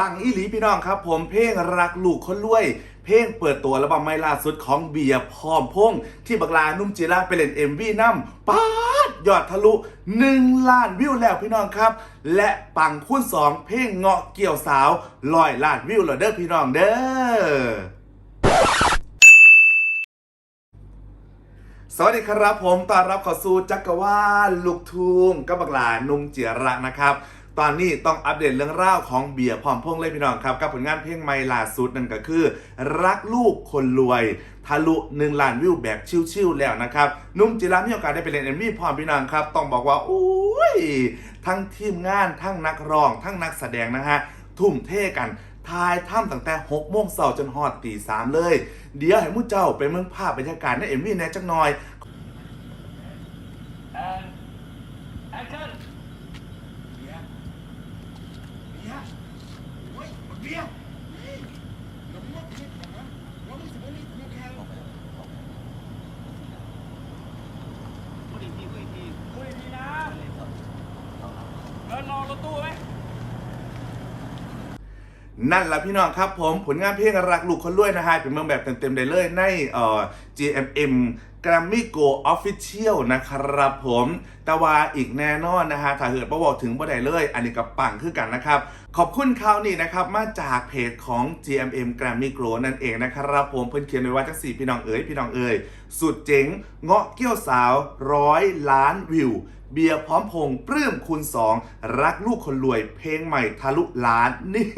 ปังอีหลีพี่น้องครับ ผมเพลงรักลูกคนรวย เพลงเปิดตัวอัลบั้มไม่ล่าสุดของเบียร์พร้อมพงษ์ที่บักลานุ่มจีราไปเล่น MV นำป๊าดยอดทะลุ 1 ล้านวิวแล้วพี่น้องครับ และปังคูณ2 เพลงเงาะเกี่ยวสาวลอยล้านวิวแล้วเด้อพี่น้องเด้อสวัสดีครับผมต้อนรับเข้าสู่จักรวาลลูกทุ่งกับบักลานุ่มเจียระนะครับ ตอนนี้ต้องอัปเดตเรื่องราวของเบียร์พร้อมพงษ์เลยพี่น้องครับ กับผลงานเพลงใหม่ล่าสุดนั่นก็คือ รักลูกคนรวย ทะลุ1ล้านวิวแบบชิวๆแล้วนะครับนุ่มจิระมีโอกาสได้ไปเล่นเอ็มวีพร้อมพี่น้องครับ ต้องบอกว่าโอ้ยทั้งทีมงานทั้งนักร้อง ทั้งนักแสดงนะฮะทุ่มเทกันทายถ้ำตั้งแต่6โมงเช้าจนฮอดตีสามเลย เดี๋ยวให้มู่เจ้าไปเมืองภาพบรรยากาศในเอ็มวีแน่จักหน่อย and action เบียร์เบียร์โอ้ย เบียร์เฮ้ยเราไม่ว่าผิดนะเราไม่สมมตินี่กูแค่ออกไปพูดอีกทีพูดอีกทีพูดอีกทีนะเดินรอรถตู้ไหม นั่นแหละพี่น้องครับผมผลงานเพลงรักลูกคนรวยนะฮะเป็นเมืองแบบเต็มๆได้เลยในเอ่อ GMM Grammy Go Official นะครับผมแต่ว่าอีกแน่นอนนะฮะถ้าเกิดประบอกถึงบ่ได้เลย อันนี้กับปังคือกันนะครับ ขอบคุณข่าวนี้นะครับ มาจากเพจของ GMM Grammy Go นั่นเองนะครับผมเพิ่นเขียนไว้ว่าจังสี่พี่น้องเอ๋ยพี่น้องเอ๋ยสุดเจ๋งเงาะเกี้ยวสาวร้อยล้านวิว เบียร์พร้อมพงษ์ปลื้มคูณสองรักลูกคนรวย เพลงใหม่ทะลุล้านนี่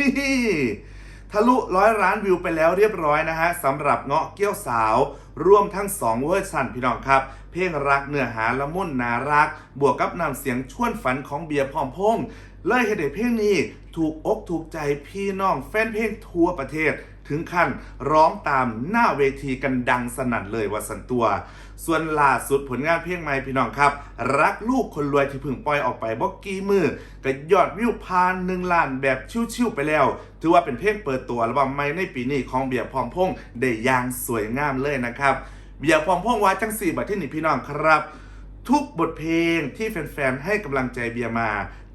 ทะลุร้อยล้านวิวไปแล้วเรียบร้อยนะฮะสำหรับเงาะเกี้ยวสาวร่วมทั้ง 2 เวอร์ชันพี่น้องครับ เพลงรักเนื้อหาละมุนนารัก บวกกับนำเสียงชวนฝันของเบียร์พร้อมพงษ์เลยให้เด็เพลงนี้ถูกอกถูกใจพี่น้องแฟนเพลงทั่วประเทศ ถึงขั้นร้องตามหน้าเวทีกันดังสนั่นเลยว่าสันตัว ส่วนล่าสุดผลงานเพลงใหม่พี่น้องครับ รักลูกคนรวยที่เพิ่งปล่อยออกไปบอกกี้มือก็ยอดวิวพานหนึ่งล้านแบบชิวๆไปแล้ว ถือว่าเป็นเพลงเปิดตัวอัลบั้มใหม่ในปีนี้ของเบียร์พร้อมพงษ์ได้อย่างสวยงามเลยนะครับเบียร์พร้อมพงษ์ว่าจังสี่บัดที่นี่พี่น้องครับทุกบทเพลงที่แฟนๆ ให้กำลังใจเบียร์มา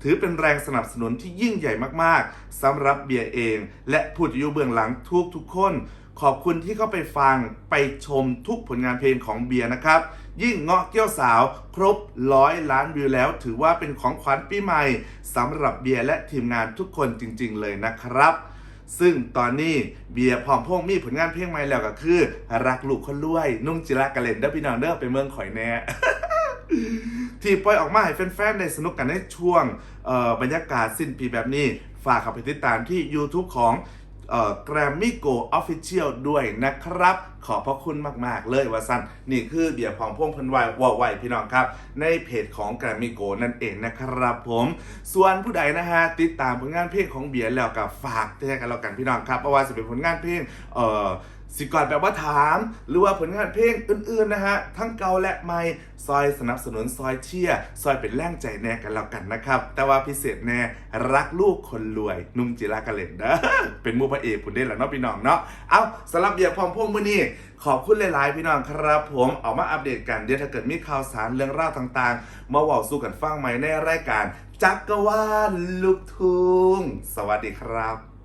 ถือเป็นแรงสนับสนุนที่ยิ่งใหญ่มากๆสำหรับเบียร์เอง และผู้ที่อยู่เบื้องหลังทุกทุกคน ขอบคุณที่เข้าไปฟังไปชมทุกผลงานเพลงของเบียร์นะครับ ยิ่งเงาะเกี้ยวสาวครบร้อยล้านวิวแล้ว ถือว่าเป็นของขวัญปีใหม่สำหรับเบียร์และทีมงานทุกคนจริง ๆ เลยนะครับซึ่งตอนนี้เบียร์พร้อมพงมีผลงานเพลงใหม่แล้วก็คือ รักลูกคนรวย นุ่งจิรากะเล่นเด้อพี่น้องเด้อไปเมืองข่อยแน่ ที่ปล่อยออกมาให้แฟนๆได้สนุกกันในช่วงบรรยากาศสิ้นปีแบบนี้ ฝากเข้าไปติดตามที่ YouTube ของเอ่อ Grammy Go Official ด้วยนะครับ ขอบพระคุณมาก ๆ เลยว่าสั้นนี่คือเบียร์พอมพงษ์เพันวายวอลไวพี่น้องครับ ในเพจของ Grammy Go นั่นเองนะครับผม ส่วนผู้ใดนะฮะ ติดตามผลงานเพลงของเบียร์แล้วก็ฝากแชร์กันแล้วกันพี่น้องครับเพราะว่าจะเป็นผลงานเพลงเอ่อ สิก่อนแบบว่าถาม หรือว่าผลงานเพลงอื่นๆนะฮะ ทั้งเก่าและใหม่ซอยสนับสนุนซอยเชียร์ซอยเป็นแรงใจแน่กันแล้วกันนะครับ แต่ว่าพิเศษแน่รักลูกคนรวย นุ่มจิรากะเล่นเด้อเป็นมูพระเอกผุนได้แล้วเนาะพี่น้องเนาะเอาสำหรับเบียร์พร้อมพงษ์มื้อนี้ขอบคุณหลายๆ พี่น้องครับผมเอามาอัปเดตกันเดี๋ยวถ้าเกิดมีข่าวสารเรื่องราวต่างๆ มาว่าสู้กันฟังใหม่ในรายการจักรวาลลูกทุ่งสวัสดีครับ